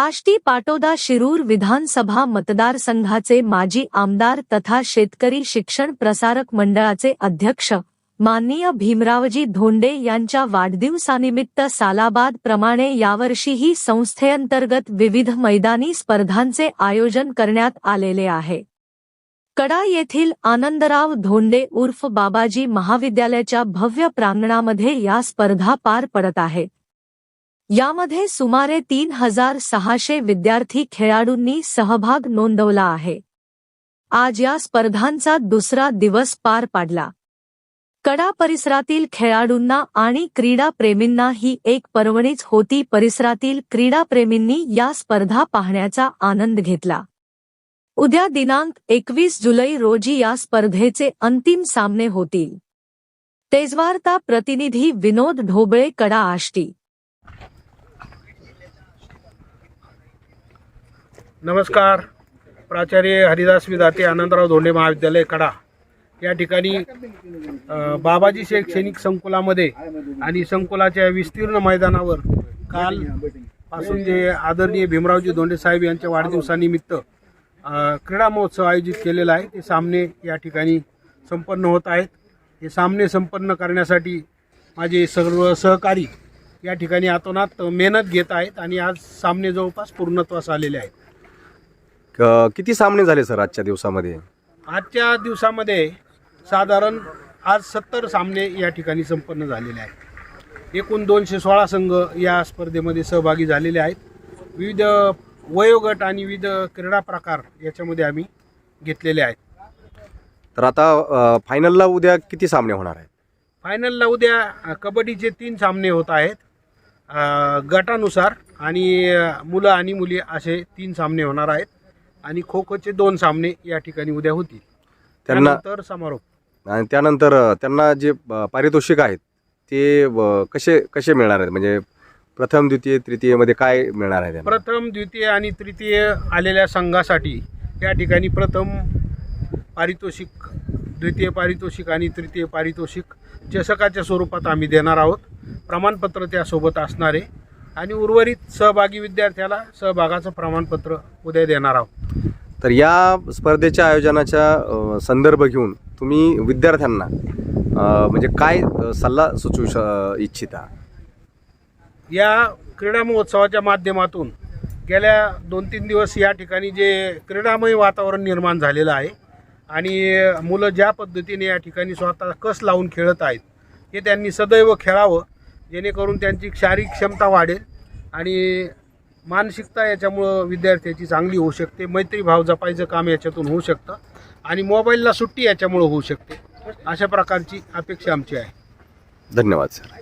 आष्टी पाटोदा शिरूर विधानसभा मतदारसंघाचे माजी आमदार तथा शेतकरी शिक्षण प्रसारक मंडळाचे अध्यक्ष माननीय भीमरावजी धोंडे यांच्या वाढदिवसानिमित्त सालाबाद प्रमाणे यावर्षीही संस्थेअंतर्गत विविध मैदानी स्पर्धांचे आयोजन करण्यात आलेले आहे. कडा येथील आनंदराव धोंडे उर्फ बाबाजी महाविद्यालयाच्या भव्य प्रांगणामध्ये या स्पर्धा पार पडत आहेत यामध्ये सुमारे तीन हजार सहाशे विद्यार्थी खेळाडूंनी सहभाग नोंदवला आहे. आज या स्पर्धांचा दुसरा दिवस पार पाडला. कडा परिसरातील खेळाडूंना आणि क्रीडाप्रेमींना ही एक पर्वणीच होती. परिसरातील क्रीडाप्रेमींनी या स्पर्धा पाहण्याचा आनंद घेतला. उद्या दिनांक एकवीस जुलै रोजी या स्पर्धेचे अंतिम सामने होतील. तेजवार्ता प्रतिनिधी विनोद ढोबळे कडा आष्टी नमस्कार. प्राचार्य हरिदास विदाते आनंदराव धोंडे महाविद्यालय कडा. या ठिकाणी बाबाजी शैक्षणिक संकुलामध्ये आणि संकुलाच्या विस्तीर्ण मैदानावर काल पासून जे आदरणीय भीमरावजी धोंडे साहेब यांच्या वाढदिवसानिमित्त क्रीडा महोत्सव आयोजित केलेला आहे. ते सामने या ठिकाणी संपन्न होत आहेत. हे सामने संपन्न करण्यासाठी माझे सर्व सहकारी या ठिकाणी आतोनात मेहनत घेत आहेत आणि आज सामने जवळपास पूर्णत्वास आलेले आहेत. क- किती सामने झाले सर आजच्या दिवसामध्ये? आजच्या दिवसामध्ये साधारण आज सत्तर सामने या ठिकाणी संपन्न झालेले आहेत. एकूण दोनशे सोळा संघ या स्पर्धेमध्ये सहभागी झालेले आहेत. विविध वयोगट आणि विविध क्रीडा प्रकार याच्यामध्ये आम्ही घेतलेले आहेत. तर आता अ, फायनलला उद्या किती सामने होणार आहेत? फायनलला उद्या अ, कबड्डीचे तीन सामने होत आहेत. अ, गटानुसार आणि अ, मुलं आणि मुली असे तीन सामने होणार आहेत. आणि खो खोचे दोन सामने या ठिकाणी उद्या होतील. त्यांना त्यानंतर समारोप. आणि त्यानंतर अ, त्यांना जे अ, पारितोषिक आहेत ते अ, कसे कसे मिळणार आहेत? म्हणजे प्रथम द्वितीय तृतीयमध्ये काय मिळणार आहे त्यांना? प्रथम द्वितीय आणि तृतीय आलेल्या संघासाठी या ठिकाणी प्रथम पारितोषिक द्वितीय पारितोषिक आणि तृतीय पारितोषिक चषकाच्या स्वरूपात आम्ही देणार आहोत. प्रमाणपत्र त्यासोबत असणार आहे. आणि उर्वरित सहभागी विद्यार्थ्याला सहभागाचं प्रमाणपत्र उद्या देणार आहोत. तर या स्पर्धेच्या आयोजनाचा अ, संदर्भ घेऊन तुम्ही विद्यार्थ्यांना म्हणजे काय सल्ला सुचवू श इच्छिता? या क्रीडा महोत्सवाच्या माध्यमातून गेल्या दोन तीन दिवस या ठिकाणी जे क्रीडामय वातावरण निर्माण झालेलं आहे आणि मुलं ज्या पद्धतीने या ठिकाणी स्वतः कस लावून खेळत आहेत हे त्यांनी सदैव खेळावं. जेणेकरून त्यांची शारीरिक क्षमता वाढेल आणि मानसिकता याच्यामुळं विद्यार्थ्याची चांगली होऊ शकते. मैत्रीभाव जपायचं काम याच्यातून होऊ शकतं. आणि मोबाईलला सुट्टी याच्यामुळं होऊ शकते. अशा प्रकारची अपेक्षा आमची आहे. धन्यवाद सर.